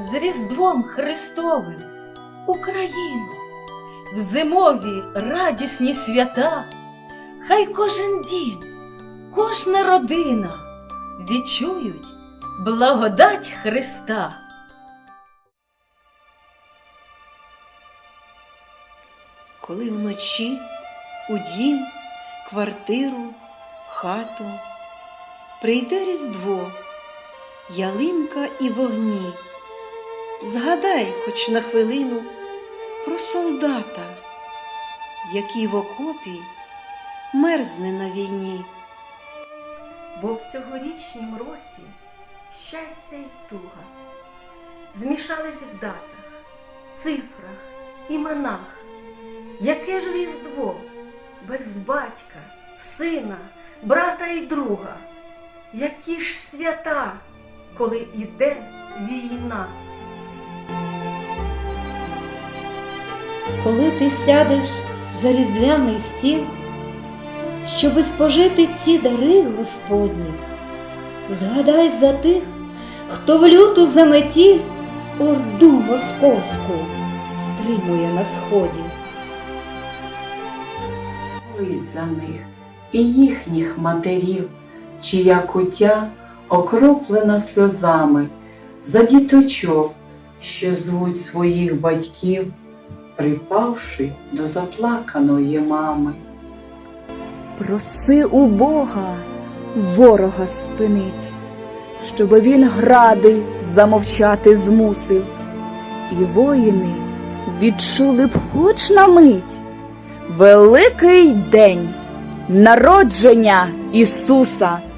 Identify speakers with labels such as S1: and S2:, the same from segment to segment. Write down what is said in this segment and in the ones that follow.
S1: з Різдвом Христовим Україну, в зимові радісні свята, хай кожен дім, кожна родина відчують благодать Христа.
S2: коли вночі у дім, квартиру, хату прийде Різдво, ялинка і вогні. Згадай хоч на хвилину про солдата, який в окопі мерзне на війні.
S1: Бо в цьогорічнім році щастя й туга змішались в датах, цифрах, іменах. Яке ж різдво без батька, сина, брата й друга? Які ж свята, коли іде війна?
S3: Коли ти сядеш за різдвяний стіл, щоби спожити ці дари Господні, згадай за тих, хто в люту заметіль орду московську стримує на сході.
S4: Молись за них і їхніх матерів, чия куття окроплена сльозами, за діточок, що звуть своїх батьків, припавши до заплаканої мами.
S5: Проси у Бога ворога спинить, щоби він гради замовчати змусив, і воїни відчули б хоч на мить великий день народження Ісуса.
S6: Ісус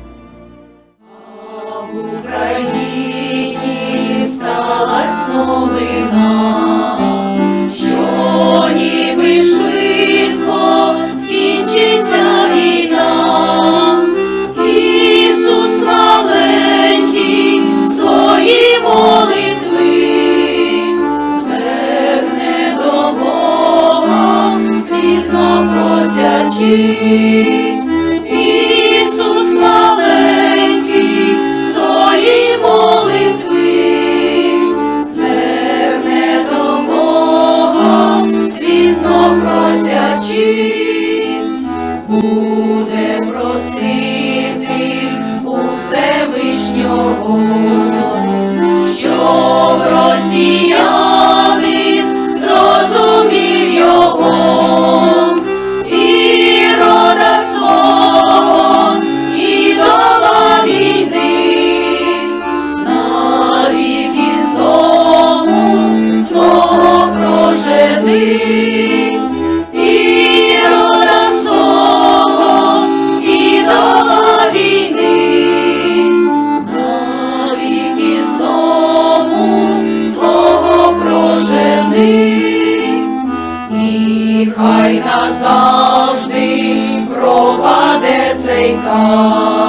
S6: просячи. Ісус маленький, свої молитви, зверне до Бога, слізно просячи буде просити у Всевишнього, щоб росіяни І рода свого, і дола війни, навік із дому свого і хай назавжди пропаде цей кат,